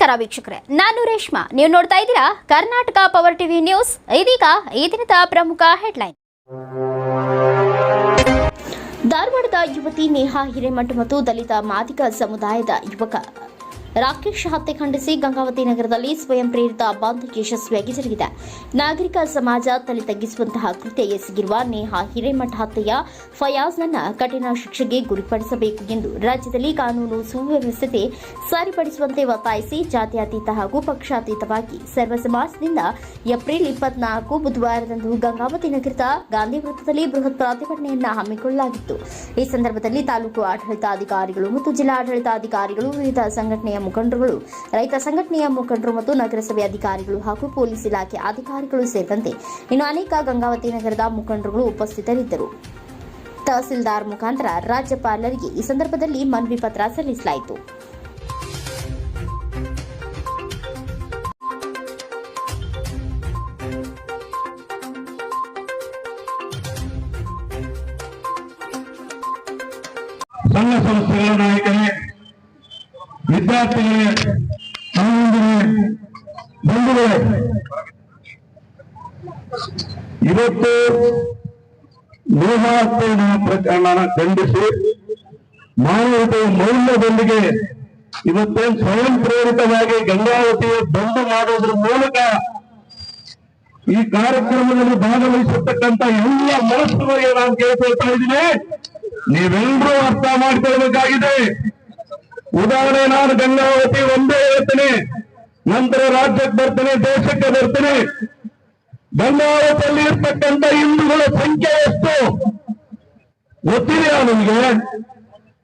ನಮಸ್ಕಾರ ವೀಕ್ಷಕರೇ, ನಾನು ರೇಷ್ಮಾ. ನೀವು ನೋಡ್ತಾ ಇದ್ದೀರಾ ಕರ್ನಾಟಕ ಪವರ್ ಟಿವಿ ನ್ಯೂಸ್ ಇದೀಗ ಈ ದಿನದ ಪ್ರಮುಖ ಹೆಡ್ಲೈನ್ ಧಾರವಾಡದ ಯುವತಿ ನೇಹಾ ಹಿರೇಮಠ ಮತ್ತು ದಲಿತ ಮಾದಿಗ ಸಮುದಾಯದ ಯುವಕ ರಾಕೇಶ್ ಹತ್ಯೆ ಖಂಡಿಸಿ ಗಂಗಾವತಿ ನಗರದಲ್ಲಿ ಸ್ವಯಂ ಪ್ರೇರಿತ ಬಂದ್ ಯಶಸ್ವಿಯಾಗಿ ಜರುಗಿದೆ. ನಾಗರಿಕ ಸಮಾಜ ತಲೆ ತಗ್ಗಿಸುವಂತಹ ಕೃತ್ಯ ಎಸಗಿರುವ ನೇಹಾ ಹಿರೇಮಠ ಹತ್ಯೆಯ ಫಯಾಜ್ನನ್ನ ಕಠಿಣ ಶಿಕ್ಷೆಗೆ ಗುರಿಪಡಿಸಬೇಕು ಎಂದು ರಾಜ್ಯದಲ್ಲಿ ಕಾನೂನು ಸುವ್ಯವಸ್ಥೆ ಸರಿಪಡಿಸುವಂತೆ ಒತ್ತಾಯಿಸಿ ಜಾತ್ಯತೀತ ಹಾಗೂ ಪಕ್ಷಾತೀತವಾಗಿ ಸರ್ವ ಸಮಾಜದಿಂದ ಏಪ್ರಿಲ್ ಇಪ್ಪತ್ನಾಲ್ಕು ಬುಧವಾರದಂದು ಗಂಗಾವತಿ ನಗರದ ಗಾಂಧಿ ವೃತ್ತದಲ್ಲಿ ಬೃಹತ್ ಪ್ರತಿಭಟನೆಯನ್ನ ಹಮ್ಮಿಕೊಳ್ಳಲಾಗಿತ್ತು. ಈ ಸಂದರ್ಭದಲ್ಲಿ ತಾಲೂಕು ಆಡಳಿತಾಧಿಕಾರಿಗಳು ಮತ್ತು ಜಿಲ್ಲಾಡಳಿತಾಧಿಕಾರಿಗಳು ವಿವಿಧ ಸಂಘಟನೆಯ ಮುಖಂಡರುಗಳು, ರೈತ ಸಂಘಟನೆಯ ಮುಖಂಡರು ಮತ್ತು ನಗರಸಭೆ ಅಧಿಕಾರಿಗಳು ಹಾಗೂ ಪೊಲೀಸ್ ಇಲಾಖೆ ಅಧಿಕಾರಿಗಳು ಸೇರಿದಂತೆ ಇನ್ನು ಅನೇಕ ಗಂಗಾವತಿ ನಗರದ ಮುಖಂಡರುಗಳು ಉಪಸ್ಥಿತರಿದ್ದರು. ತಹಸೀಲ್ದಾರ್ ಮುಖಾಂತರ ರಾಜ್ಯಪಾಲರಿಗೆ ಈ ಸಂದರ್ಭದಲ್ಲಿ ಮನವಿ ಪತ್ರ ಸಲ್ಲಿಸಲಾಯಿತು. ವಿದ್ಯಾರ್ಥಿಗಳೇ ಬಂಧುಗಳೇ, ಇವತ್ತು ಪ್ರಕರಣ ಖಂಡಿಸಿ, ಮಾನವತೆಯ ಮೌಲ್ಯದೊಂದಿಗೆ ಇವತ್ತೇನು ಸ್ವಯಂ ಪ್ರೇರಿತವಾಗಿ ಗಂಗಾವತಿಯ ಬಂದ್ ಮಾಡೋದ್ರ ಮೂಲಕ ಈ ಕಾರ್ಯಕ್ರಮದಲ್ಲಿ ಭಾಗವಹಿಸತಕ್ಕಂತ ಎಲ್ಲ ಮನಸ್ಸುಗಳಿಗೆ ನಾನು ಕೇಳ್ಕೊಳ್ತಾ ಇದ್ದೀನಿ. ನೀವೆಲ್ಲರೂ ಅರ್ಥ ಮಾಡ್ಕೊಳ್ಬೇಕಾಗಿದೆ. ಉದಾಹರಣೆ ನಾನು ಗಂಗಾವತಿ ಒಂದೇ ಹೇಳ್ತೀನಿ. ನಂತರ ರಾಜ್ಯಕ್ಕೆ ಬರ್ತೇನೆ, ದೇಶಕ್ಕೆ ಬರ್ತೇನೆ. ಗಂಗಾವತಿಯಲ್ಲಿ ಇರ್ತಕ್ಕಂಥ ಹಿಂದೂಗಳ ಸಂಖ್ಯೆ ಎಷ್ಟು? ಗೊತ್ತಿದೆಯಾ ನಿಮಗೆ?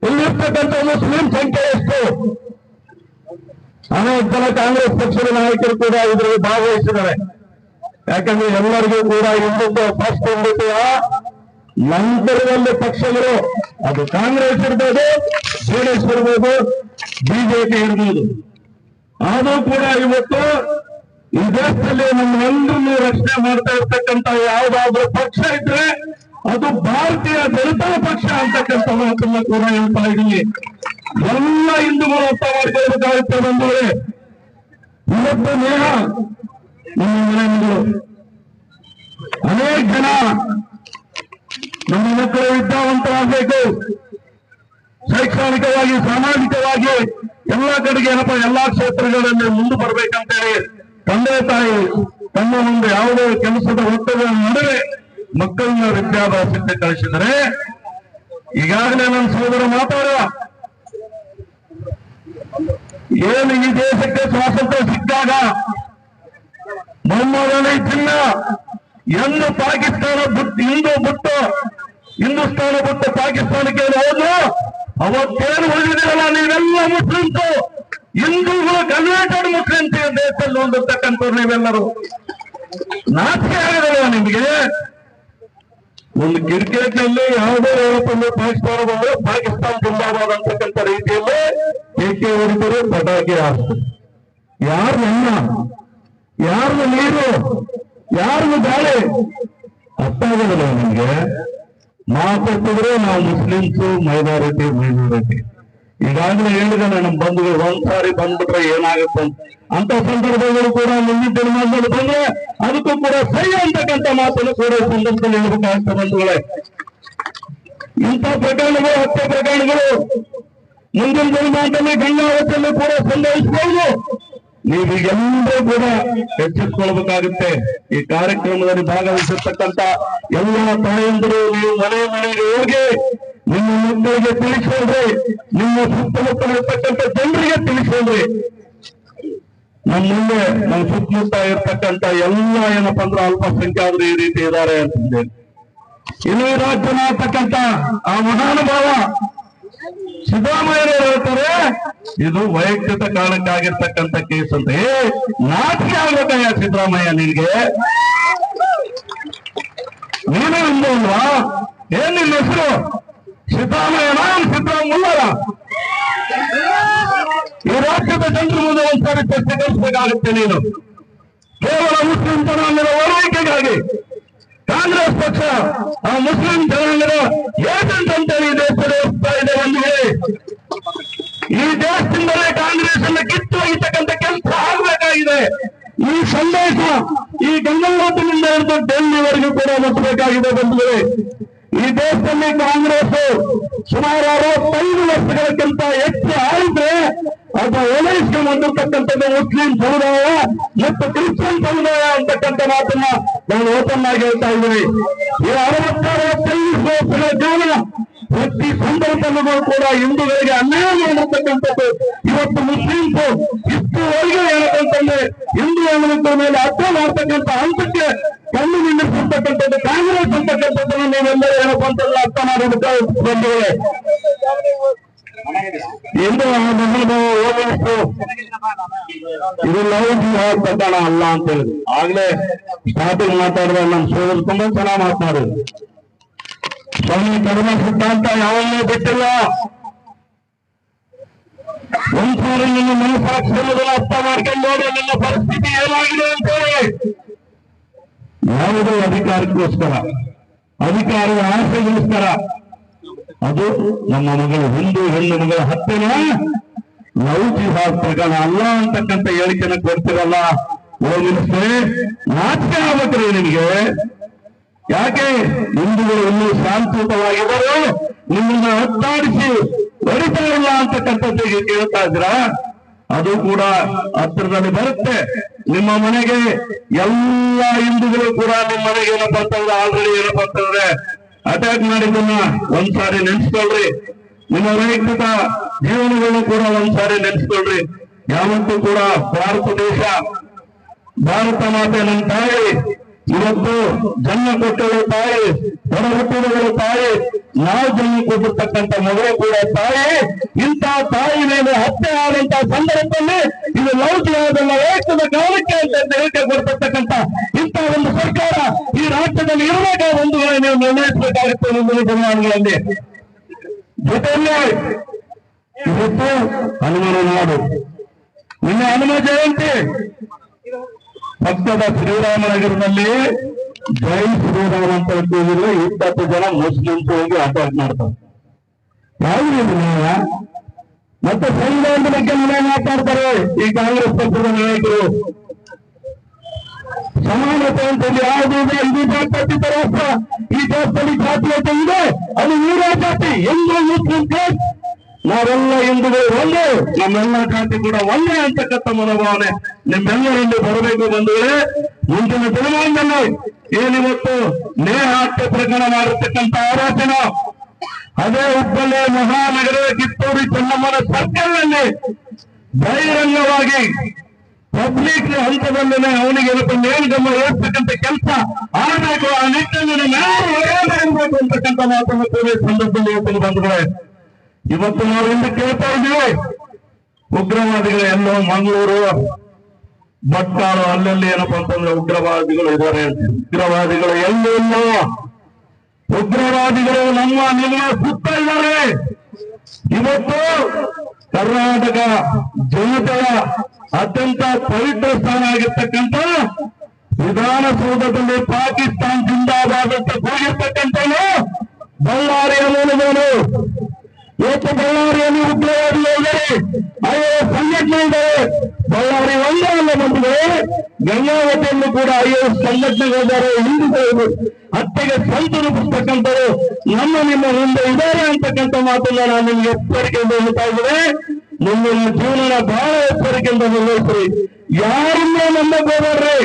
ಇಲ್ಲಿರ್ತಕ್ಕಂಥ ಮುಸ್ಲಿಂ ಸಂಖ್ಯೆ ಎಷ್ಟು? ಅನೇಕ ಜನ ಕಾಂಗ್ರೆಸ್ ಪಕ್ಷದ ನಾಯಕರು ಕೂಡ ಇದರಲ್ಲಿ ಭಾಗವಹಿಸಿದ್ದಾರೆ. ಯಾಕಂದ್ರೆ ಎಲ್ಲರಿಗೂ ಕೂಡ ಹಿಂದೂತ್ವ ಫಸ್ಟ್ ಹಿಂದುತ್ವ ನಂತರದಲ್ಲಿ ಪಕ್ಷಗಳು, ಅದು ಕಾಂಗ್ರೆಸ್ ಇರ್ಬೋದು, ಜೆಡಿಎಸ್ ಇರ್ಬೋದು, ಬಿಜೆಪಿ ಇರ್ಬೋದು. ಆದರೂ ಕೂಡ ಇವತ್ತು ಈ ದೇಶದಲ್ಲಿ ನಮ್ಮೆಲ್ಲರನ್ನು ರಕ್ಷಣೆ ಮಾಡ್ತಾ ಇರ್ತಕ್ಕಂಥ ಯಾವ್ದಾದ್ರು ಪಕ್ಷ ಇದ್ರೆ ಅದು ಭಾರತೀಯ ಜನತಾ ಪಕ್ಷ ಅಂತಕ್ಕಂಥ ಮಾತನ್ನ ಕೂಡ ಹೇಳ್ತಾ ಇದ್ದೀನಿ. ಎಲ್ಲ ಹಿಂದೂಗಳು ಅರ್ಥ ಮಾಡ್ಕೊಳ್ಬೇಕಾಗುತ್ತೆ ಬಂದವರೇ ಇವತ್ತು ನೇಹ ನಮ್ಮ ಅನೇಕ ಜನ ನಮ್ಮ ಮಕ್ಕಳು ವಿದ್ಯಾವಂತರಾಗಬೇಕು. ಶೈಕ್ಷಣಿಕವಾಗಿ, ಸಾಮಾಜಿಕವಾಗಿ ಎಲ್ಲಾ ಕಡೆಗೆ ಏನಪ್ಪ, ಎಲ್ಲಾ ಕ್ಷೇತ್ರಗಳಲ್ಲಿ ಮುಂದೆ ಬರ್ಬೇಕಂತೇಳಿ ತಂದೆ ತಾಯಿ ತಮ್ಮ ಮುಂದೆ ಯಾವುದೇ ಕೆಲಸದ ಒತ್ತಡ ನಡುವೆ ಮಕ್ಕಳನ್ನ ವಿದ್ಯಾಭ್ಯಾಸಕ್ಕೆ ಕಳಿಸಿದರೆ, ಈಗಾಗಲೇ ನನ್ನ ಸಹೋದರ ಮಾತಾಡ ಏನು ಈ ದೇಶಕ್ಕೆ ಸ್ವಾತಂತ್ರ್ಯ ಸಿಕ್ಕಾಗ, ಮೊಮ್ಮಗನೇ ಚಿನ್ನ ಎಂದು ಪಾಕಿಸ್ತಾನ ಬಿಟ್ಟು ಹಿಂದೂ ಬಿಟ್ಟು, ಹಿಂದೂಸ್ತಾನ ಬಿಟ್ಟು ಪಾಕಿಸ್ತಾನಕ್ಕೆ ಹೋದ್ರು ಅವತ್ತೇನು ಉಳಿದಿರಲ್ಲ ನೀವೆಲ್ಲ ಮುಸ್ಲಿಮ್ಸು. ಹಿಂದೂಗಳು ಕನ್ವರ್ಟೆಡ್ ಮುಸ್ಲಿಮ್ಸ್ ದೇಶದಲ್ಲಿ ಹೊಂದಿರ್ತಕ್ಕಂಥವ್ರು ನೀವೆಲ್ಲರೂ. ನಾಚಿಕೆ ಆಗದಲ್ಲ ನಿಮ್ಗೆ? ಒಂದು ಕ್ರಿಕೆಟ್ನಲ್ಲಿ ಯಾವುದೇ ಹೇಳಪ್ಪಂದ್ರೆ ಪಾಕಿಸ್ತಾನ ಪಾಕಿಸ್ತಾನ ಜಿಂದಾಬಾದ್ ಅಂತಕ್ಕಂಥ ರೀತಿಯಲ್ಲಿ ಏಕೆ ಹೊಡಿತಾರೆ? ಪಟಾಕಿ ಹಾಕ್ತಾರೆ ಯಾರು ನನ್ನ ಯಾರು ನೀರು? ಯಾರ್ದು ದಾಳಿ? ಅರ್ಥ ಆಗೋದಿಲ್ಲ ನಿಮ್ಗೆ ಮಾತಾಡ್ತಿದ್ರೆ ನಾವು ಮುಸ್ಲಿಮ್ಸು, ಮೈನಾರಿಟಿ ಮೈನಾರಿಟಿ. ಈಗಾಗಲೇ ಹೇಳಿದೆ ನಮ್ಮ ಬಂಧುಗಳು ಒಂದ್ಸಾರಿ ಬಂದ್ಬಿಟ್ರೆ ಏನಾಗುತ್ತೆ ಅಂತ. ಅಂತ ಸಂದರ್ಭಗಳು ಕೂಡ ಮುಂದಿನ ದಿನಮಾನದಲ್ಲಿ ಬಂದ್ರೆ ಅದಕ್ಕೂ ಕೂಡ ಸೈ ಅಂತಕ್ಕಂಥ ಮಾತನ್ನು ಕೂಡ ಸಂದರ್ಭದಲ್ಲಿ ಹೇಳ್ಬೇಕಾಗ್ತದೆ ಬಂಧುಗಳೇ. ಇಂಥ ಪ್ರಕರಣಗಳು, ಹತ್ಯೆ ಪ್ರಕರಣಗಳು ಮುಂದಿನ ದಿನಮಾನದಲ್ಲಿ ಗಂಗಾವತಿಯಲ್ಲಿ ಕೂಡ ಸಂಭವಿಸಬಹುದು ನೀವೀಗೆಲ್ಲರೂ ಕೂಡ ಎಚ್ಚೆತ್ಕೊಳ್ಬೇಕಾಗುತ್ತೆ ಈ ಕಾರ್ಯಕ್ರಮದಲ್ಲಿ ಭಾಗವಹಿಸಿರ್ತಕ್ಕಂಥ ಎಲ್ಲ ತಾಯಂದಿರು, ನೀವು ಮನೆ ಮನೆಗೆ ಹೋಗಿ ನಿಮ್ಮ ಮಕ್ಕಳಿಗೆ ತಿಳಿಸೋದ್ರಿ, ನಿಮ್ಮ ಸುತ್ತಮುತ್ತಲಿರ್ತಕ್ಕಂಥ ಜನರಿಗೆ ತಿಳಿಸೋದ್ರಿ ನಮ್ಮ ಮುಂದೆ ನಮ್ಮ ಸುತ್ತಮುತ್ತ ಇರ್ತಕ್ಕಂಥ ಎಲ್ಲ ಏನಪ್ಪ ಅಂದ್ರೆ ಅಲ್ಪಸಂಖ್ಯಾತರು ಈ ರೀತಿ ಇದ್ದಾರೆ ಅಂತಂದೆ ಇನ್ನು ಈ ರಾಜ್ಯ ಮಾಡ್ತಕ್ಕಂಥ ಆ ಮಹಾನುಭಾವ ಸಿದ್ದರಾಮಯ್ಯ ಹೇಳ್ತಾರೆ, ಇದು ವೈಯಕ್ತಿಕ ಕಾರಣಕ್ಕಾಗಿರ್ತಕ್ಕಂಥ ಕೇಸ್ ಅಂತ. ಏ, ನಾಚಿಕೆ ಆಗ್ಬೇಕಯ್ಯ ಸಿದ್ದರಾಮಯ್ಯ ನಿನ್ಗೆ? ನೀನು ಹಿಂದೂ ಏನ್ ನಿನ್ನ ಹೆಸರು? ಸಿದ್ದರಾಮಯ್ಯನ ಸಿದ್ದರಾಮಯ್ಯ ಈ ರಾಜ್ಯದ ಜನರ ಮುಂದೆ ಒಂದ್ಸಾರಿ ಚರ್ಚೆ ಕಳಿಸ್ಬೇಕಾಗುತ್ತೆ ನೀನು. ಕೇವಲ ಮುಸ್ಲಿಂ ಜನಾಂಗದ ಓಲೈಕೆಗಾಗಿ ಕಾಂಗ್ರೆಸ್ ಪಕ್ಷ, ಆ ಮುಸ್ಲಿಂ ಜನಾಂಗದ ಏಜೆಂಟ್ ಈ ದೇಶದಲ್ಲಿ ಹೋಗ್ತಾ ಇದೆ ಒಂದು ಈ ದೇಶದಿಂದಲೇ ಕಾಂಗ್ರೆಸ್ ಅನ್ನ ಕಿತ್ತು ಒಗಿತಕ್ಕಂಥ ಕೆಲಸ ಆಗ್ಬೇಕಾಗಿದೆ. ಈ ಸಂದೇಶ ಈ ಗಂಗಾವತಿನಿಂದ ಹಿಡಿದು ಡೆಲ್ಲಿವರೆಗೂ ಕೂಡ ಮುಟ್ಟಬೇಕಾಗಿದೆ ಬಂಧುಗಳೇ ಈ ದೇಶದಲ್ಲಿ ಕಾಂಗ್ರೆಸ್ ಸುಮಾರು ಅರವತ್ತೈದು ವರ್ಷಗಳಕ್ಕಿಂತ ಹೆಚ್ಚು ಆಳಿದ್ರೆ ಅದು ಓಲೈಸ್ಕೊಂಡು ಬಂದಿರ್ತಕ್ಕಂಥದ್ದು ಮುಸ್ಲಿಂ ಸಮುದಾಯ ಮತ್ತು ಕ್ರಿಶ್ಚಿಯನ್ ಸಮುದಾಯ ಅಂತಕ್ಕಂಥ ಮಾತನ್ನ ನಾನು ಓಪನ್ ಆಗಿ ಹೇಳ್ತಾ ಇದ್ದೀನಿ. ಈ ಅರವತ್ತೈದು ವರ್ಷಗಳ ಜೀವನ ಪ್ರತಿ ಸಂದರ್ಭದಲ್ಲೂ ಕೂಡ ಹಿಂದೂಗಳಿಗೆ ಅನ್ಯಾಯ ಮಾಡಿರ್ತಕ್ಕಂಥದ್ದು ಇವತ್ತು ಮುಸ್ಲಿಮ್ಸ್ ಇಷ್ಟುವರೆಗೆ ಹೇಳಬೇಕಂತಂದ್ರೆ ಹಿಂದೂ ಹೆಣ್ಮಕ್ಳ ಮೇಲೆ ಅರ್ಥ ಮಾಡ್ತಕ್ಕಂಥ ಹಂತಕ್ಕೆ ಕಣ್ಣು ನಿಲ್ಲಿಸಿರ್ತಕ್ಕಂಥದ್ದು, ಕಾಂಗ್ರೆಸ್ ಅಂತಕ್ಕಂಥದ್ದನ್ನು ನೀವೆಲ್ಲರೂ ಏನಪ್ಪ ಅಂತ ಅರ್ಥ ಮಾಡಿಬಿಟ್ಟು ಬಂಧುಗಳೇ ನಮ್ಮನ್ನು ಓದಿಸ್ತು ಇದು ಲವ್ ಅಲ್ಲ ಅಂತ ಹೇಳಿ. ಆಗ್ಲೇ ಸ್ಟಾರ್ಟಿಂಗ್ ಮಾತಾಡಿದ ನಮ್ಮ ಸೋದರ ತುಂಬಾ ಚೆನ್ನಾಗಿ ಮಾತನಾಡಿದ್ರು ಸ್ವಾಮಿ ಕರ್ಮ ಸಿದ್ಧಾಂತ ಯಾವನ್ನೂ ಬಿಟ್ಟಿಲ್ಲ. ಒಂದ್ಸಾರಿ ನಿನ್ನ ಮನಸ್ಸಾಕ್ಷಿ ಅರ್ಥ ಮಾಡ್ಕೊಂಡು ನೋಡಿ ನಿನ್ನ ಪರಿಸ್ಥಿತಿ ಏನಾಗಿದೆ ಅಂತ ಹೇಳಿ. ಯಾವುದೋ ಅಧಿಕಾರಕ್ಕೋಸ್ಕರ, ಅಧಿಕಾರದ ಆಸೆಗೋಸ್ಕರ ಅದು ನಮ್ಮ ಮಗಳು ಹಿಂದೂ ಹೆಣ್ಣು ಮಗಳ ಹತ್ಯೆನ ಲವ್ ಅಲ್ಲ ಅಂತಕ್ಕಂಥ ಹೇಳಿಕೆನ ಕೊಡ್ತಿರಲ್ಲ. ಹೋಗಿಸ್ತೇ ನಾಚಿಕೆ ಆಗ್ಬೇಕ್ರಿ ನಿಮಗೆ. ಯಾಕೆ? ಹಿಂದೂಗಳು ಇನ್ನೂ ಶಾಂತಿಯುತವಾಗಿದ್ದರು ನಿಮ್ಮನ್ನ ಒತ್ತಾಡಿಸಿ ಹೊಡಿತಾ ಇಲ್ಲ ಅಂತಕ್ಕಂಥದ್ದು ಕೇಳ್ತಾ ಇದ್ರ ಅದು ಕೂಡ ಹತ್ತಿರದಲ್ಲಿ ಬರುತ್ತೆ. ನಿಮ್ಮ ಮನೆಗೆ ಎಲ್ಲ ಹಿಂದೂಗಳು ಕೂಡ ನಿಮ್ಮ ಮನೆಗೆ ಏನಪ್ಪ ಅಂತಂದ್ರೆ ಆಲ್ರೆಡಿ ಏನಪ್ಪ ಅಂತಂದ್ರೆ ಅಟ್ಯಾಕ್ ಮಾಡಿದ್ದನ್ನ ಒಂದ್ಸಾರಿ ನೆನ್ಸ್ಕೊಳ್ರಿ. ನಿಮ್ಮ ವೈಯಕ್ತಿಕ ಜೀವನಗಳು ಕೂಡ ಒಂದ್ಸಾರಿ ನೆನ್ಸ್ಕೊಳ್ರಿ. ಯಾವತ್ತೂ ಕೂಡ ಭಾರತ ದೇಶ, ಭಾರತ ಮಾತೆ ನನ್ನ ತಾಯಿ, ಇವತ್ತು ಜನ್ಮ ಕೊಟ್ಟಳು ತಾಯಿ, ಹೊರ ಹುಟ್ಟಿದವರು ತಾಯಿ, ನಾವು ಜನ್ಮ ಕೊಟ್ಟಿರ್ತಕ್ಕಂಥ ಮಗಳು ಕೂಡ ತಾಯಿ, ಇಂಥ ತಾಯಿ ಮೇಲೆ ಹತ್ಯೆ ಆದಂತ ಸಂದರ್ಭದಲ್ಲಿ ಇದು ಲೌಕಿಕವಾದಲ್ಲ ಏಕದ ಕಾಲಕ್ಕೆ ಅಂತ ಹೇಳಿಕೆ ಕೊಡ್ತಕ್ಕಂತ ಇಂಥ ಒಂದು ಸರ್ಕಾರ ರಾಜ್ಯದಲ್ಲಿ ಇರಬೇಕಾದ ವೇಳೆ ನೀವು ನಿರ್ಣಯಿಸಬೇಕಾಗುತ್ತೆ ಮುಂದಿನ ದಿನಮಾನಗಳಲ್ಲಿ ಜೊತೆಯಲ್ಲಿ ಇವತ್ತು ಹನುಮನ ನಾಡು. ನಿನ್ನ ಹನುಮ ಜಯಂತಿ. ಪಕ್ಕದ ಶ್ರೀರಾಮನಗರದಲ್ಲಿ ಜೈ ಶ್ರೀರಾಮ ಅಂತ ಹೇಳಿದ್ರೆ ಇಪ್ಪತ್ತು ಜನ ಮುಸ್ಲಿಮ್ಸ್ ಹೋಗಿ ಅಟ್ಯಾಕ್ ಮಾಡ್ತಾರೆ. ನ್ಯಾಯ? ಮತ್ತೆ ಸಂವಿಧಾನದ ಬಗ್ಗೆ ನ್ಯಾಯ ಮಾತಾಡ್ತಾರೆ? ಈ ಕಾಂಗ್ರೆಸ್ ಪಕ್ಷದ ನಾಯಕರು. ಸಮಾನತೆ ಅಂತ ಯಾವುದು ಇದೆ? ಇದು ಜಾತ್ಯತೀತ ರಾಷ್ಟ್ರ ಈ ಜಾತಿಯಲ್ಲಿ ಜಾತೀಯತೆ ಇದೆ. ಅದು ಊರ ಜಾತಿ. ಎಂದು ಮುಸ್ಲಿಂ ಕ್ಲಾಸ್ ನಾವೆಲ್ಲ ಹಿಂದೂಗಳು ಒಂದೇ. ನಮ್ಮೆಲ್ಲ ಜಾತಿ ಕೂಡ ಒಂದೇ ಅಂತಕ್ಕಂಥ ಮನೋಭಾವನೆ. ನಿಮ್ಮೆಲ್ಲರಲ್ಲಿ ಬರಬೇಕು ಬಂಧುಗಳೇ. ಮುಂದಿನ ದಿನಮಾನದಲ್ಲಿ ಏನಿವತ್ತು ನೇಹ ಹತ್ಯೆ ಪ್ರಕರಣ ಮಾಡಿರ್ತಕ್ಕಂಥ ಆರೋಪನ ಅದೇ ಹುಬ್ಬಳ್ಳಿ ಮಹಾನಗರ ಕಿತ್ತೂರು ಚೆನ್ನಮ್ಮನ ಸರ್ಕಲ್ನಲ್ಲಿ ಬಹಿರಂಗವಾಗಿ ಪಬ್ಲಿಕ್ ಹಂತದಲ್ಲೇ ಅವನಿಗೆ ನೇಮಗಮ ಏರ್ತಕ್ಕಂಥ ಕೆಲಸ ಆಗಬೇಕು, ಆ ನಿಟ್ಟಿನಲ್ಲಿ ನಾವು ಹೋಗಬೇಕು ಅಂತಕ್ಕಂಥ ಮಾತನ್ನು ಕೂಡ ಸಂದರ್ಭದಲ್ಲಿ ಹೇಳ್ತೀನಿ ಬಂದ್ಗಳೇ ಇವತ್ತು ನಾವು ಇಂದು ಕೇಳ್ತಾ ಇದ್ದೀವಿ, ಉಗ್ರವಾದಿಗಳು ಎಲ್ಲೋ ಮಂಗಳೂರು ಭಟ್ಕಾಳು ಅಲ್ಲಲ್ಲಿ ಏನಪ್ಪಾ ಅಂತಂದ್ರೆ ಉಗ್ರವಾದಿಗಳು ಇದ್ದಾರೆ. ಉಗ್ರವಾದಿಗಳು ಎಲ್ಲೂ ಇಲ್ಲ ಉಗ್ರವಾದಿಗಳು ನಮ್ಮ ನಿಮ್ಮ ಸುತ್ತ ಇದ್ದಾರೆ. ಇವತ್ತು ಕರ್ನಾಟಕ ಜನತೆಯ ಅತ್ಯಂತ ಪವಿತ್ರ ಸ್ಥಾನ ಆಗಿರ್ತಕ್ಕಂಥ ವಿಧಾನಸೌಧದಲ್ಲಿ ಪಾಕಿಸ್ತಾನ್ ಜಿಂದಾಬಾದ್ ಅಂತ ಕೂಗಿರ್ತಕ್ಕಂಥನು ಬಳ್ಳಾರಿಯ ಮೂಲದವನು. ಇವತ್ತು ಬಳ್ಳಾರಿಯಲ್ಲಿ ಉಗ್ರವಾದಿಗಳು ಇದ್ದಾರೆ ಅಯ್ಯೋ ಸಂಘಟನೆ ಇದ್ದಾರೆ ಬಳ್ಳಾರಿ ಒಂದೇ ಅಲ್ಲ ಬಂಧುಗಳೇ ಗಂಗಾವತಿಯಲ್ಲೂ ಕೂಡ ಅಯ್ಯೋ ಸಂಘಟನೆಗಳಿದ್ದಾರೆ ಹಿಂದೂಗಳು ಹತ್ಯೆಗೆ ಸಂತು ರೂಪಿಸ್ತಕ್ಕಂಥವ್ರು ನಮ್ಮ ನಿಮ್ಮ ಮುಂದೆ ಇದ್ದಾರೆ ಅಂತಕ್ಕಂಥ ಮಾತನ್ನ ನಾನು ನಿಮ್ಗೆ ಎಚ್ಚರಿಕೆಯಿಂದ ಹೇಳ್ತಾ ಇದ್ದೇನೆ ಮುಂದಿನ ಜೀವನ ಬಹಳ ಎಚ್ಚರಿಕೆಯಿಂದ ನಿರ್ವಹಿಸ್ರಿ ಯಾರನ್ನ ನಂಬಕ್ ಹೋಗ್ಬೇಡ್ರಿ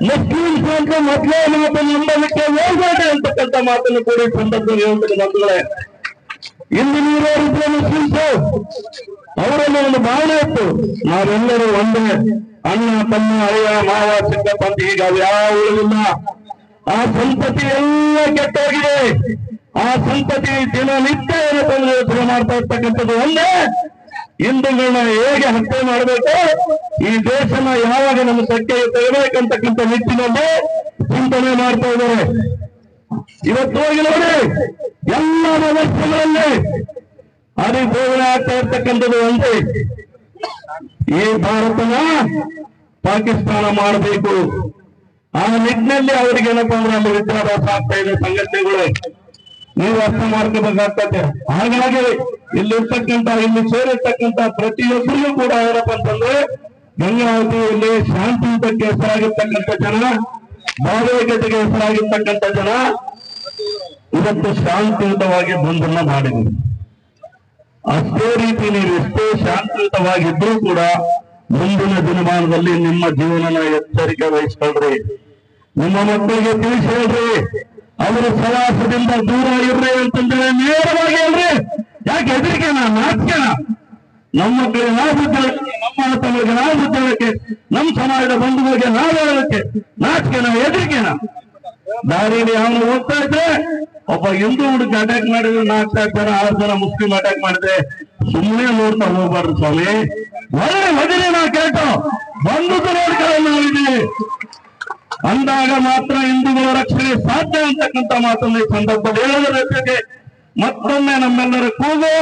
ಮುಸ್ಲಿಮ್ಸ್ ಅಂತ ಮೊದಲೇ ಮಾತು ನಂಬಲಿಕ್ಕೆ ಹೋಗ್ಬೇಡಿ ಅಂತಕ್ಕಂಥ ಮಾತನ್ನು ಕೂಡ ಈ ಸಂದರ್ಭದಲ್ಲಿ ಹೇಳ್ತೀನಿ ಬಂಧುಗಳೇ ಇಂದು ರೀತಿಯಲ್ಲಿ ಕುಂತು ಅವರಲ್ಲಿ ಒಂದು ಭಾವನೆ ಇತ್ತು. ನಾವೆಲ್ಲರೂ ಒಂದೇ. ಅಣ್ಣ, ತಮ್ಮ, ಅಯ್ಯ, ಮಾವ ಚಿಕ್ಕಪ್ಪ ಅಂತ ಈಗ ಯಾವ ಉಳಿದಿಲ್ಲ ಆ ಸಂತತಿ ಎಲ್ಲ ಕೆಟ್ಟೋಗಿದೆ. ಆ ಸಂತತಿ ದಿನನಿತ್ಯ ಏನಪ್ಪ ತಂದು ಯೋಚನೆ ಮಾಡ್ತಾ ಇರ್ತಕ್ಕಂಥದ್ದು ಒಂದೇ. ಹಿಂದೂಗಳನ್ನ ಹೇಗೆ ಹತ್ಯೆ ಮಾಡಬೇಕು? ಈ ದೇಶನ ಯಾವಾಗ ನಮ್ಮ ಸಕ್ಕೆ ತೆಗಬೇಕಂತಕ್ಕಂಥ ನಿಟ್ಟಿನಲ್ಲಿ ಚಿಂತನೆ ಮಾಡ್ತಾ ಇದ್ದಾರೆ. ಇವತ್ತು ಹೋಗಿ ನೋಡಿ ಎಲ್ಲ ವ್ಯವಸ್ಥೆಗಳಲ್ಲಿ ಹರಿಬೋಧನೆ ಆಗ್ತಾ ಇರ್ತಕ್ಕಂಥದ್ದು ಒಂದೇ. ಈ ಭಾರತನ ಪಾಕಿಸ್ತಾನ ಮಾಡಬೇಕು. ಆ ನಿಟ್ಟಿನಲ್ಲಿ ಅವರಿಗೆ ಏನಪ್ಪಾ ಅಂದ್ರೆ ಅಲ್ಲಿ ವಿದ್ಯಾಭ್ಯಾಸ ಆಗ್ತಾ ಇದೆ, ಸಂಘಟನೆಗಳು. ನೀವು ಅರ್ಥ ಮಾಡ್ಕೋಬೇಕಾಗ್ತದೆ. ಹಾಗಾಗಿ ಇಲ್ಲಿರ್ತಕ್ಕಂಥ, ಇಲ್ಲಿ ಸೇರಿರ್ತಕ್ಕಂಥ ಪ್ರತಿಯೊಬ್ಬರಿಗೂ ಕೂಡ ಏನಪ್ಪಾ ಅಂತಂದ್ರೆ ಗಂಗಾವತಿಯಲ್ಲಿ ಶಾಂತಿಯುತಕ್ಕೆ ಹೆಸರಾಗಿರ್ತಕ್ಕಂಥ ಜನ ಭಾವೈಕ್ಯತೆಗೆ ಹೆಸರಾಗಿರ್ತಕ್ಕಂಥ ಜನ ಇವತ್ತು ಶಾಂತಿಯುತವಾಗಿ ಬಂಧನ ಮಾಡಿದ್ರು. ಅಷ್ಟೇ ರೀತಿ ನೀವು ಎಷ್ಟೇ ಶಾಂತಿಯುತವಾಗಿದ್ರೂ ಕೂಡ ಮುಂದಿನ ದಿನಮಾನದಲ್ಲಿ ನಿಮ್ಮ ಜೀವನನ ಎಚ್ಚರಿಕೆ ವಹಿಸ್ಕೊಳ್ರಿ. ನಿಮ್ಮ ಮಕ್ಕಳಿಗೆ ತಿಳಿಸಿ ಅವರ ದೂರ ಇರ್ರಿ ಅಂತಂದ್ರೆ ನೇರವಾಗಿ ಹೇಳ್ರಿ. ಯಾಕೆ ಹೆದರಿಕೆನ ನಾಚಿಕೆನ ನಮ್ಮ ಮಕ್ಕಳಿಗೆ ನಾವು ಬುದ್ಧಿ ನಮ್ಮ ತಮಗೆ ನಾವು ನಮ್ಮ ಸಮಾಜದ ಬಂಧುಗಳಿಗೆ ನಾವು ಹೇಳಕ್ಕೆ ನಾಚಿಕೆನ ಹೆದರಿಕೆನ ದಾರಿಯಲ್ಲಿ ಅವನು ಹೋಗ್ತಾ ಇದ್ರೆ ಒಬ್ಬ ಹಿಂದೂ ಹುಡುಗ ಅಟ್ಯಾಕ್ ಮಾಡಿದ್ರೆ ನಾಲ್ಕು ಜನ, ಆರು ಜನ ಮುಸ್ಲಿಂ ಅಟ್ಯಾಕ್ ಮಾಡಿದ್ರೆ ಸುಮ್ಮನೆ ನೋಡ್ತಾ ಹೋಗ್ಬಾರ್ದು ಸ್ವಾಮಿ. ಒಳ್ಳೆ ಮದುವೆ ನಾ ಕೇಳ್ತು. ಬಂದು ನೋಡ್ಕೊಳ್ಳೋಣ ಅಂದಾಗ ಮಾತ್ರ ಹಿಂದೂಗಳ ರಕ್ಷಣೆ ಸಾಧ್ಯ ಅಂತಕ್ಕಂಥ ಮಾತನ್ನು ಈ ಸಂದರ್ಭದಲ್ಲಿ ಹೇಳೋದರ ಜೊತೆಗೆ ಮತ್ತೊಮ್ಮೆ ನಮ್ಮೆಲ್ಲರ ಕೂಗು.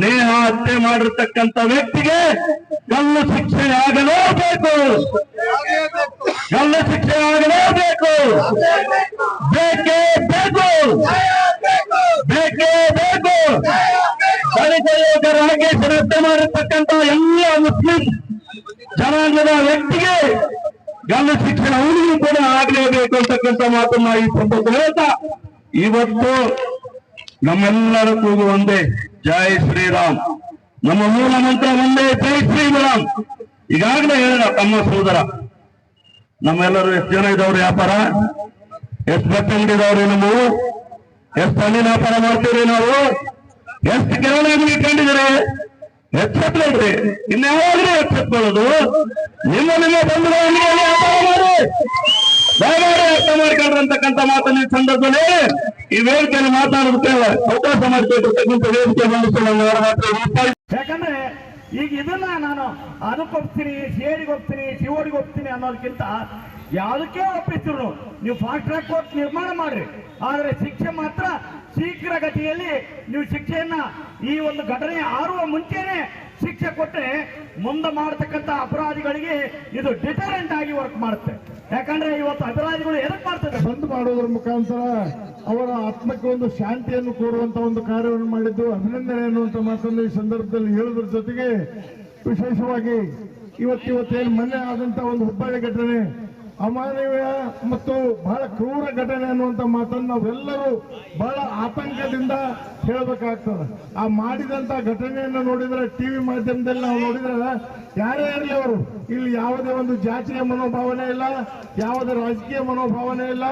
ನೇಹ ಹತ್ಯೆ ಮಾಡಿರ್ತಕ್ಕಂಥ ವ್ಯಕ್ತಿಗೆ ಕಲ್ಲು ಶಿಕ್ಷೆ ಆಗಲೇಬೇಕು. ಕಲ್ಲು ಶಿಕ್ಷೆ ಆಗಲೇಬೇಕು. ಬೇಕೇ ಬೇಕು. ಬೇಕೇ ಬೇಕು. ದಲಿತ ರಾಕೇಶ್ ಹತ್ಯೆ ಮಾಡಿರ್ತಕ್ಕಂಥ ಎಲ್ಲ ಮುಸ್ಲಿಂ ಜನಾಂಗದ ವ್ಯಕ್ತಿಗೆ ಗಲ್ಲು ಶಿಕ್ಷಣ ಅವನಿಗೂ ಕೂಡ ಆಗಲೇಬೇಕು ಅಂತಕ್ಕಂಥ ಮಾತನ್ನ ಈ ಸಂದರ್ಭ ಹೇಳ್ತಾ. ಇವತ್ತು ನಮ್ಮೆಲ್ಲರ ಕೂಗು ಒಂದೇ. ಜೈ ಶ್ರೀರಾಮ್. ನಮ್ಮ ಮೂಲ ಮಂತ್ರ ಒಂದೇ, ಜೈ ಶ್ರೀರಾಮ್. ಈಗಾಗಲೇ ಹೇಳಿದ ತಮ್ಮ ಸೋದರ. ನಮ್ಮೆಲ್ಲರೂ ಎಷ್ಟು ಜನ ಇದ್ದವ್ರು ವ್ಯಾಪಾರ? ಎಷ್ಟು ಬಟ್ಟೆ ಅಂಗಡಿದವ್ರಿ ನಾವು ಎಷ್ಟು ಹಣ್ಣಿನ ವ್ಯಾಪಾರ ಮಾಡ್ತೀವಿ ನಾವು? ಎಷ್ಟು ಕಿರಾಣಿ ಅಂಗಡಿ ಕಂಡಿದ್ದೀರಿ? ಎಚ್ಚೆತ್ಕೊಳ್ರಿ ಇನ್ಯಾವಾಗ್ಲೂ ಎಚ್ಚೆತ್ಕೊಳ್ಳೋದು ನಿಮ್ಮ ನಿಮ್ಮ ಬಂಧುಗಳ ಅಂಗಡಿಯಲ್ಲಿ ವ್ಯಾಪಾರ ಮಾಡಿ. ದಯಮಾಡಿ ಅರ್ಥ ಮಾಡ್ಕೊಂಡ್ರೆ ಅಂತಕ್ಕಂಥ ಮಾತನ್ನ ಸಂದರ್ಭದಲ್ಲಿ ಈ ವೇದಿಕೆಯಲ್ಲಿ ಮಾತಾಡೋದಕ್ಕೆ ಅವಕಾಶ ಮಾಡಿಕೊಟ್ಟಿರ್ತಕ್ಕಂಥ ವೇದಿಕೆ ಯಾಕಂದ್ರೆ ಈಗ ಇದನ್ನ ನಾನು ಅದಕ್ಕೆ ಹೋಗ್ತೀನಿ ಒಪ್ತೀನಿ ಸಿಒಡಿಗೆ ಹೋಗ್ತೀನಿ ಅನ್ನೋದಕ್ಕಿಂತ ಯಾವುದಕ್ಕೆ ಒಪ್ಪಿಸಿದ್ರು ನೀವು ಫಾಸ್ಟ್ ಟ್ರ್ಯಾಕ್ ಕೋರ್ಟ್ ನಿರ್ಮಾಣ ಮಾಡ್ರಿ. ಆದ್ರೆ ಶಿಕ್ಷೆ ಮಾತ್ರ ಶೀಘ್ರ ಗತಿಯಲ್ಲಿ ನೀವು ಶಿಕ್ಷೆಯನ್ನ ಈ ಒಂದು ಘಟನೆ ಆರುವ ಮುಂಚೆನೆ ಶಿಕ್ಷೆ ಕೊಟ್ಟರೆ ಮುಂದೆ ಮಾಡತಕ್ಕಂಥ ಅಪರಾಧಿಗಳಿಗೆ ಇದು ಡಿಟರೆಂಟ್ ಆಗಿ ವರ್ಕ್ ಮಾಡುತ್ತೆ. ಯಾಕಂದ್ರೆ ಇವತ್ತು ಅಪರಾಧಿಗಳು ಎದಕ್ ಮಾಡ್ತಾರೆ ಬಂದ್ ಮಾಡೋದ್ರ ಮುಖಾಂತರ ಅವರ ಆತ್ಮಕ್ಕೆ ಒಂದು ಶಾಂತಿಯನ್ನು ಕೋರುವಂತ ಒಂದು ಕಾರ್ಯವನ್ನು ಮಾಡಿದ್ದು, ಅಭಿನಂದನೆ ಅನ್ನುವಂತ ಮಾತನ್ನು ಈ ಸಂದರ್ಭದಲ್ಲಿ ಹೇಳುದ್ರ ಜೊತೆಗೆ ವಿಶೇಷವಾಗಿ ಇವತ್ತಿವತ್ತೇನು ಮೊನ್ನೆ ಆದಂತ ಒಂದು ಹುಬ್ಬಳ್ಳಿ ಘಟನೆ ಅಮಾನವೀಯ ಮತ್ತು ಬಹಳ ಕ್ರೂರ ಘಟನೆ ಅನ್ನುವಂತ ಮಾತನ್ನು ನಾವೆಲ್ಲರೂ ಬಹಳ ಆತಂಕದಿಂದ ಹೇಳಬೇಕಾಗ್ತದೆ. ಆ ಮಾಡಿದಂತ ಘಟನೆಯನ್ನು ನೋಡಿದ್ರೆ ಟಿವಿ ಮಾಧ್ಯಮದಲ್ಲಿ ನಾವು ನೋಡಿದ್ರೆ ಯಾರೇ ಇರಲಿ ಅವರು, ಇಲ್ಲಿ ಯಾವುದೇ ಒಂದು ಜಾತಿಯ ಮನೋಭಾವನೆ ಇಲ್ಲ, ಯಾವುದೇ ರಾಜಕೀಯ ಮನೋಭಾವನೆ ಇಲ್ಲ.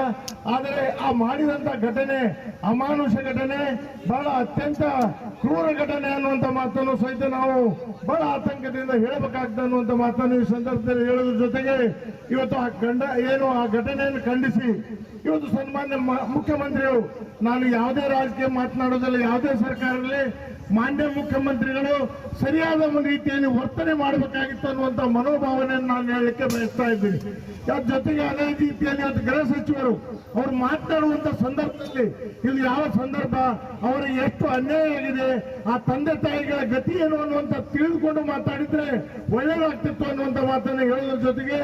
ಆದರೆ ಆ ಮಾಡಿದಂತ ಘಟನೆ, ಅಮಾನುಷ ಘಟನೆ, ಬಹಳ ಅತ್ಯಂತ ಕ್ರೂರ ಘಟನೆ ಅನ್ನುವಂತ ಮಾತನ್ನು ಸಹಿತ ನಾವು ಬಹಳ ಆತಂಕದಿಂದ ಹೇಳಬೇಕಾಗ್ತದೆ ಅನ್ನುವಂತ ಮಾತನ್ನು ಈ ಸಂದರ್ಭದಲ್ಲಿ ಹೇಳೋದ್ರ ಜೊತೆಗೆ ಇವತ್ತು ಆ ಗಂಡ ಏನು ಆ ಘಟನೆಯನ್ನು ಖಂಡಿಸಿ. ಇವತ್ತು ಸನ್ಮಾನ್ಯ ಮುಖ್ಯಮಂತ್ರಿಯು ನಾನು ಯಾವುದೇ ರಾಜಕೀಯ ಮಾತನಾಡೋದಿಲ್ಲ, ಯಾವುದೇ ಸರ್ಕಾರದಲ್ಲಿ ಮಾನ್ಯ ಮುಖ್ಯಮಂತ್ರಿಗಳು ಸರಿಯಾದ ರೀತಿಯಲ್ಲಿ ವರ್ತನೆ ಮಾಡಬೇಕಾಗಿತ್ತು ಅನ್ನುವಂತ ಮನೋಭಾವನೆಯನ್ನು ನಾನು ಹೇಳಲಿಕ್ಕೆ ಬಯಸ್ತಾ ಇದ್ದೀನಿ. ಅದ್ರ ಜೊತೆಗೆ ಅದೇ ರೀತಿಯಲ್ಲಿ ಅದು ಗೃಹ ಸಚಿವರು ಅವರು ಮಾತನಾಡುವಂತ ಸಂದರ್ಭದಲ್ಲಿ ಇಲ್ಲಿ ಯಾವ ಸಂದರ್ಭ, ಅವರಿಗೆ ಎಷ್ಟು ಅನ್ಯಾಯ ಆಗಿದೆ, ಆ ತಂದೆ ತಾಯಿಗಳ ಗತಿ ಏನು ಅನ್ನುವಂತ ತಿಳಿದುಕೊಂಡು ಮಾತಾಡಿದ್ರೆ ಒಳ್ಳೆಯದಾಗ್ತಿತ್ತು ಅನ್ನುವಂತ ಮಾತನ್ನು ಹೇಳೋದ್ರ ಜೊತೆಗೆ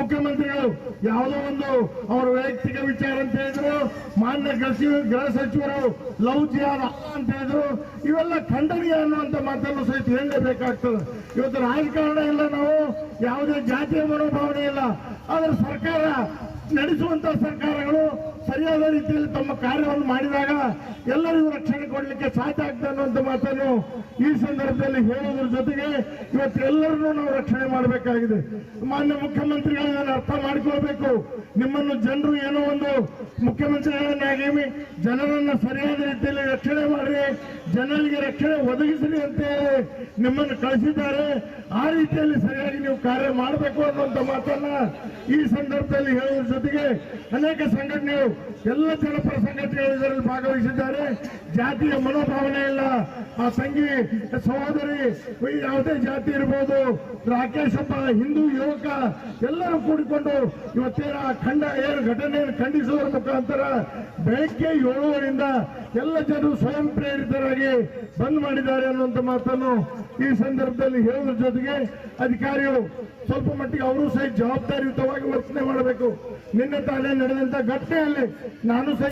ಮುಖ್ಯಮಂತ್ರಿಗಳು ಯಾವುದೋ ಒಂದು ಅವರ ವೈಯಕ್ತಿಕ ವಿಚಾರ ಅಂತ ಹೇಳಿದ್ರು, ಮಾನ್ಯ ಗೃಹ ಸಚಿವ- ಗೃಹ ಸಚಿವರು ಲವ್ ಜಿಯಾದ ಅಂತ ಹೇಳಿದ್ರು. ಇವೆಲ್ಲ ಖಂಡನೀಯ ಅನ್ನುವಂತ ಮಾತನ್ನು ಸಹಿತ ಹೇಳಲೇಬೇಕಾಗ್ತದೆ. ಇವತ್ತು ರಾಜಕಾರಣ ಇಲ್ಲ ನಾವು, ಯಾವುದೇ ಜಾತಿಯ ಮನೋಭಾವನೆ ಇಲ್ಲ. ಆದ್ರೆ ಸರ್ಕಾರ ನಡೆಸುವಂತ ಸರ್ಕಾರಗಳು ಸರಿಯಾದ ರೀತಿಯಲ್ಲಿ ತಮ್ಮ ಕಾರ್ಯವನ್ನು ಮಾಡಿದಾಗ ಎಲ್ಲರಿಗೂ ರಕ್ಷಣೆ ಕೊಡಲಿಕ್ಕೆ ಸಾಧ್ಯ ಆಗ್ತದೆ ಅನ್ನುವಂತ ಮಾತನ್ನು ಈ ಸಂದರ್ಭದಲ್ಲಿ ಹೇಳೋದ್ರ ಜೊತೆಗೆ ಇವತ್ತು ಎಲ್ಲರನ್ನೂ ನಾವು ರಕ್ಷಣೆ ಮಾಡಬೇಕಾಗಿದೆ. ಮಾನ್ಯ ಮುಖ್ಯಮಂತ್ರಿಗಳನ್ನ ಅರ್ಥ ಮಾಡಿಕೊಳ್ಬೇಕು. ನಿಮ್ಮನ್ನು ಜನರು ಏನೋ ಒಂದು ಮುಖ್ಯಮಂತ್ರಿಗಳನ್ನಾಗಿ ಜನರನ್ನ ಸರಿಯಾದ ರೀತಿಯಲ್ಲಿ ರಕ್ಷಣೆ ಮಾಡಿ ಜನರಿಗೆ ರಕ್ಷಣೆ ಒದಗಿಸಲಿ ಅಂತ ಹೇಳಿ ನಿಮ್ಮನ್ನು ಕಳಿಸಿದ್ದಾರೆ. ಆ ರೀತಿಯಲ್ಲಿ ಸರಿಯಾಗಿ ನೀವು ಕಾರ್ಯ ಮಾಡಬೇಕು ಅನ್ನುವಂತ ಮಾತನ್ನ ಈ ಸಂದರ್ಭದಲ್ಲಿ ಹೇಳುವ ಜೊತೆಗೆ ಅನೇಕ ಸಂಘಟನೆಗಳು ಎಲ್ಲ ಜನಪರ ಸಂಘಟನೆಗಳು ಇದರಲ್ಲಿ ಭಾಗವಹಿಸಿದ್ದಾರೆ. ಜಾತಿಯ ಮನೋಭಾವನೆ ಇಲ್ಲ. ಆ ತಂಗಿ, ಸಹೋದರಿ ಯಾವುದೇ ಜಾತಿ ಇರ್ಬೋದು ರಾಕೇಶ್ ಒಬ್ಬ ಹಿಂದೂ ಯುವಕ, ಎಲ್ಲರೂ ಕೂಡಿಕೊಂಡು ಇವತ್ತೇನ ಖಂಡ ಏನು ಘಟನೆಯನ್ನು ಖಂಡಿಸುವ ಮುಖಾಂತರ ಬೆಳಗ್ಗೆ ಏಳುವರಿಂದ ಎಲ್ಲ ಜನರು ಸ್ವಯಂ ಪ್ರೇರಿತರಾಗಿ ಬಂದ್ ಮಾಡಿದ್ದಾರೆ ಅನ್ನುವಂತ ಮಾತನ್ನು ಈ ಸಂದರ್ಭದಲ್ಲಿ ಹೇಳೋದ್ರ ಜೊತೆಗೆ ಅಧಿಕಾರಿಗಳು ಸ್ವಲ್ಪ ಮಟ್ಟಿಗೆ ಅವರು ಸಹ ಜವಾಬ್ದಾರಿಯುತವಾಗಿ ವರ್ತನೆ ಮಾಡಬೇಕು. ನಿನ್ನೆ ತಾನೇ ನಡೆದಂತ ಘಟನೆಯಲ್ಲಿ ನಾನು ಸಹ